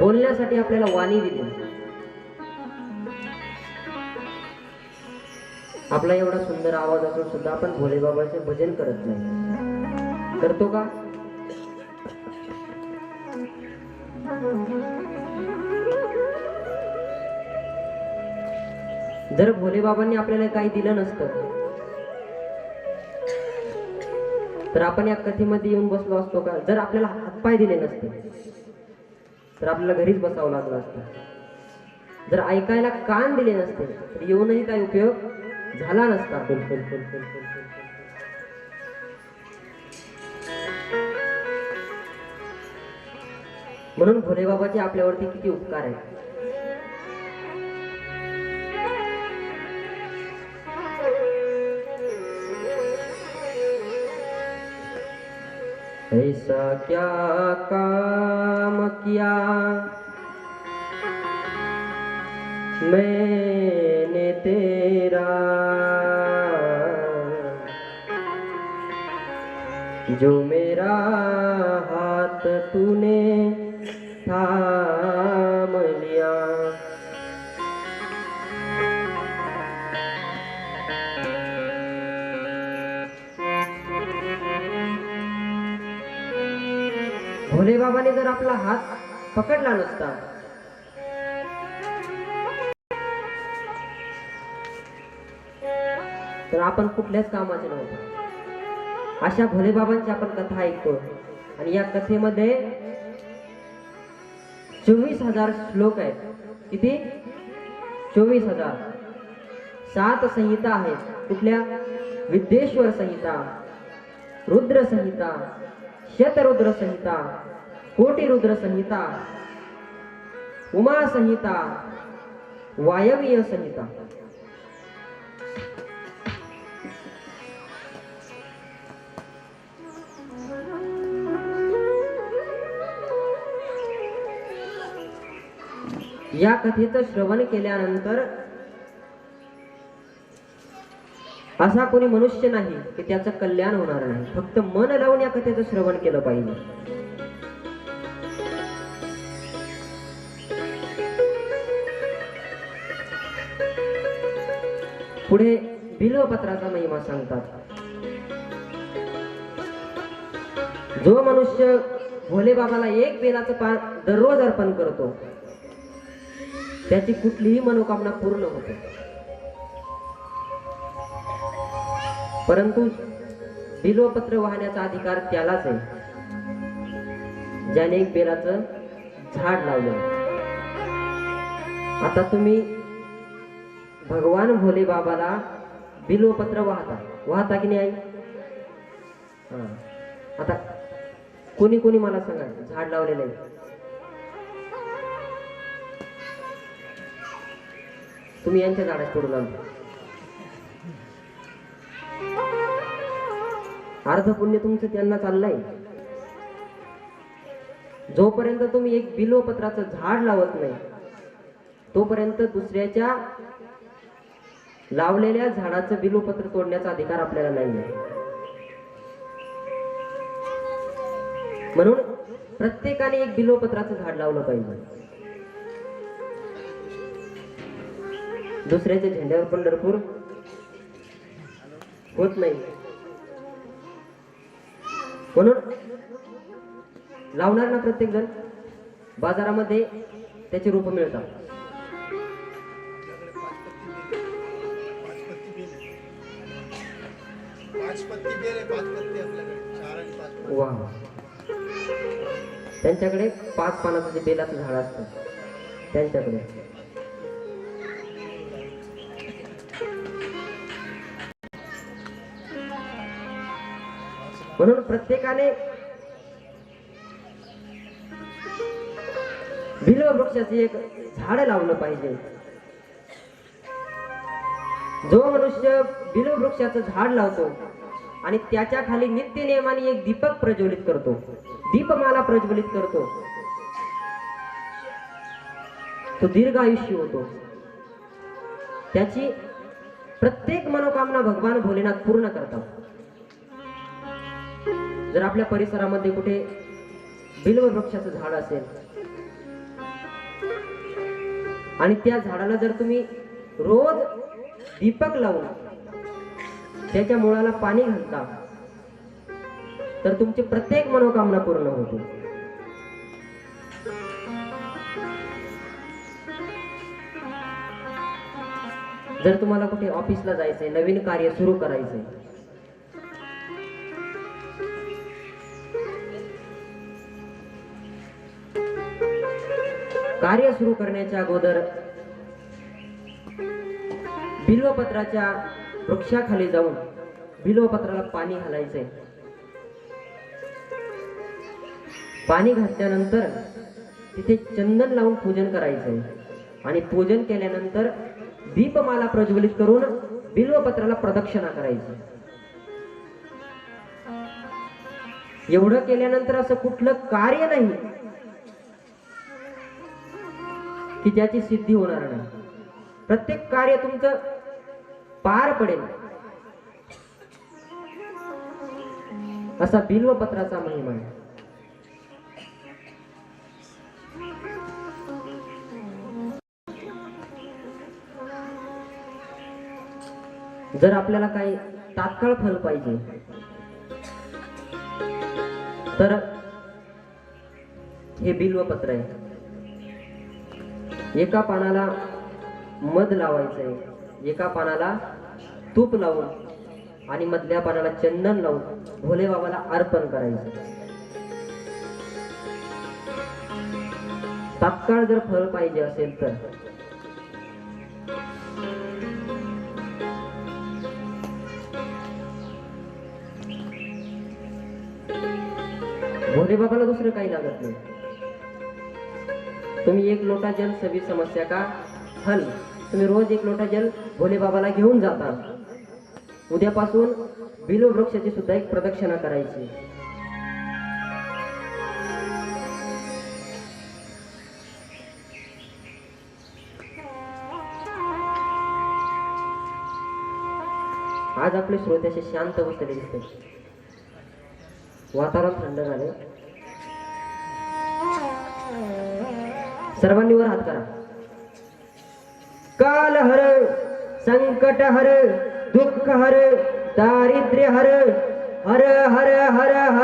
बोलण्यासाठी आपल्याला वाणी दिली. आपला एवढा सुंदर आवाज असून सुद्धा आपण भोलेबाबाचे भजन करत नाही. करतो का? जर भोलेबाबांनी आपल्याला काही दिलं नसतं तर आपण या कथेमध्ये येऊन बसलो असतो का? जर आपल्याला हातपाय दिले नसते तर आपल्याला घरीच बसावं लागलं असतं. जर ऐकायला कान दिले नसते तर येऊनही काही उपयोग झाला नसता. म्हणून भोलेबाबाचे आपल्यावरती किती उपकार आहेत. ऐसा क्या काम किया? मैंने तेरा जो मेरा हाथ तूने थाम पकडला नसता. तर आपण कुठल्याच कामाचे नव्हतो. अशा भोले बाबांची आपण कथा ऐकतो. आणि या कथेमध्ये चोवीस हजार श्लोक आहेत. किती? चोवीस हजार. सात संहिता आहेत. कुठल्या? विद्येश्वर संहिता रुद्र संहिता शतरुद्र संहिता कोटी रुद्र संहिता उमा संहिता वायवीय संहिता. या कथेचं श्रवण केल्यानंतर असा कोणी मनुष्य नाही की त्याचं कल्याण होणार नाही. फक्त मन लावून या कथेचं श्रवण केलं पाहिजे. पुढे बिल्वपत्राचा महिमा सांगतात. जो मनुष्य भोले बाबाला एक बेलाचं पान दररोज अर्पण करतो त्याची कुठलीही मनोकामना पूर्ण होते. परंतु बिल्वपत्र वाहण्याचा अधिकार त्यालाच आहे. ज्याने एक बेलाचं झाड लावलं. आता तुम्ही भगवान भोले बाबाला बिल्वपत्र वाहता. वाहता की नाही हा. आता कोणी कोणी मला सांगा झाड लावलेलं आहे. तुम्ही यांच्या झाडात पडू आणता अर्ध पुण्य तुमचं त्यांना चाललंय. जोपर्यंत तुम्ही एक बिल्वपत्राचं झाड लावत नाही तोपर्यंत दुसऱ्याच्या लावलेल्या झाडाचं बिलोपत्र तोडण्याचा अधिकार आपल्याला नाही आहे म्हणून प्रत्येकाने एक बिलोपत्राचं झाड लावलं पाहिजे. दुसऱ्याच्या झेंड्यावर पंढरपूर होत नाही. म्हणून लावणार ना प्रत्येक जण बाजारामध्ये त्याची रूप मिळतात. वा त्यांच्याकडे पाच पानाचं जे बेलाचं झाड असतं त्यांच्याकडे. म्हणून प्रत्येकाने बिल्व वृक्षाचे एक झाड लावलं पाहिजे. जो मनुष्य बिल्व वृक्षाचं झाड लावतो आणि त्याच्याखाली नित्य नियमाने एक दीपक प्रज्वलित करतो. दीपमाला प्रज्वलित करतो. तो दीर्घ आयुष्य होतो. त्याची प्रत्येक मनोकामना भगवान भोलेनाथ पूर्ण करतात. जर आपल्या परिसरामध्ये कुठे बिल्व वृक्षाचं झाड असेल आणि त्या झाडाला जर तुम्ही रोज दीपक लावून त्याच्या मुळाला पाणी घालता. तर तुमची प्रत्येक मनोकामना पूर्ण होते. जर तुम्हाला कुठे ऑफिसला जायचंय नवीन कार्य सुरू करायचंय कार्य सुरू करण्याच्या अगोदर बिल्वपत्राच्या वृक्षाखाली जाऊन बिल्वपत्राला पाणी घालायचंय. पाणी घातल्यानंतर तिथे चंदन लावून पूजन करायचंय. आणि पूजन केल्यानंतर दीपमाला प्रज्वलित करून बिल्वपत्राला प्रदक्षिणा करायची. एवढं केल्यानंतर असं कुठलं कार्य नाही की ज्याची सिद्धी होणार नाही. प्रत्येक कार्य तुमचं पार पडेल. असा बिल्वपत्राचा महिमा आहे. जर आपल्याला काही तात्काळ फल पाहिजे तर हे बिल्वपत्र आहे. एका पानाला मध लावायचंय. एका पानाला तूप लावून आणि मधल्या पानाला चंदन लावून भोले बाबाला अर्पण करायचं. तात्काळ जर फळ पाहिजे असेल तर. भोले बाबाला दुसरं काही लागत नाही. तुम्ही एक लोटा जल सभी समस्या का? हल. तुम्ही रोज एक लोटा जल भोले बाबाला घेऊन जाता. उद्यापासून बिलो वृक्षाची सुद्धा एक प्रदक्षिणा करायची. आज आपले श्रोते असे शांत बसलेले दिसते. वातावरण थंड झाले. सर्वांनी वर हात करा. काल हर संकट हर दुःख हर दारिद्र्य हर हर हर हर हर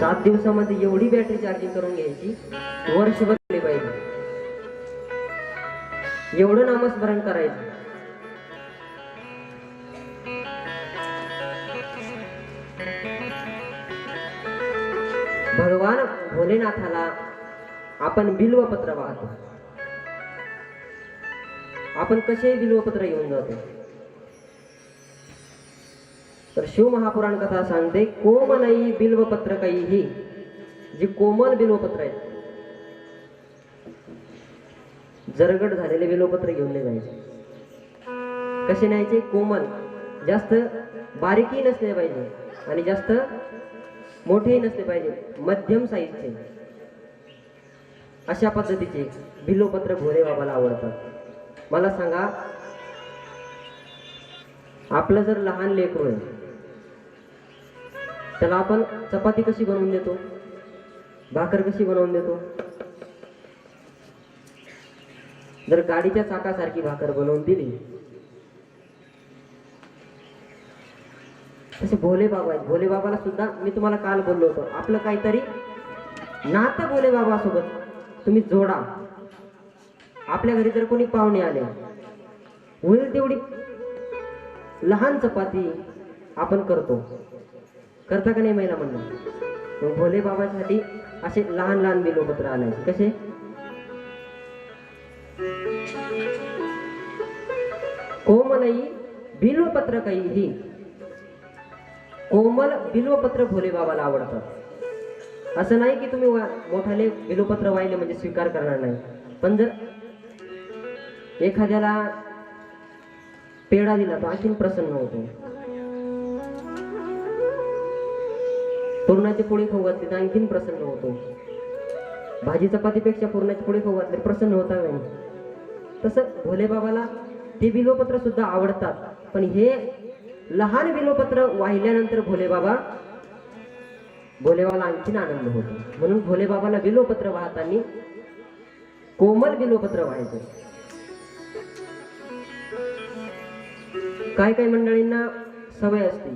सात दिवसामध्ये एवढी बॅटरी चार्जिंग करून घ्यायची. वर्षभर पाहिजे एवढं नामस्मरण करायचं. भगवान भोलेनाथाला आपण बिल्वपत्र वाहतो. आपण कसे बिल्वपत्र घेऊन जातो. तर शिव महापुराण कथा सांगते कोमलई बिल्वपत्र काही जी कोमल बिल्वपत्र आहेत जरगड झालेले बिल्वपत्र घेऊन नाही जायचे. कसे न्यायचे? कोमल. जास्त बारीकही नसले पाहिजे आणि जास्त मोठेही नसले पाहिजे. मध्यम साईजचे अशा पद्धतीचे बिल्वपत्र भोले बाबाला आवडतात. मला सांगा आपलं जर लहान लेकरू आहे त्याला आपण चपाती कशी बनवून देतो? भाकर कशी बनवून देतो? जर गाडीच्या चाकासारखी भाकर बनवून दिली तसे भोले बाबा आहेत. भोले बाबाला सुद्धा मी तुम्हाला काल बोललो होतो. आपलं काहीतरी नातं भोले बाबा सोबत तुम्ही जोडा. आपल्या घरी जर कोणी पाहुणे आले होईल तेवढी लहान चपाती आपण करतो. करता का नाही महिला म्हणणं मग भोले बाबासाठी असे लहान लहान बिलोपत्र आले कसे? कोमलई बिल्वपत्र काही कोमल बिल्वपत्र भोले बाबाला आवडतात. असं नाही की तुम्ही मोठाले बिल्वपत्र वाहिले म्हणजे स्वीकार करणार नाही. पण जर एखाद्याला पेढा दिला तो आणखीन प्रसन्न होतो. पूर्णाची पोळी खाऊ घातली तर आणखीन प्रसन्न होतो. भाजी चपातीपेक्षा पुरणाचे पोळी खाऊ घातली प्रसन्न होता नाही तसं भोले बाबाला ते बिलोपत्र सुद्धा आवडतात. पण हे लहान बिलोपत्र वाहिल्यानंतर भोले बाबा आणखीन आनंद होतो. म्हणून भोले बाबाला वाहताना कोमल बिलोपत्र व्हायचं. काय काय मंडळींना सवय असते.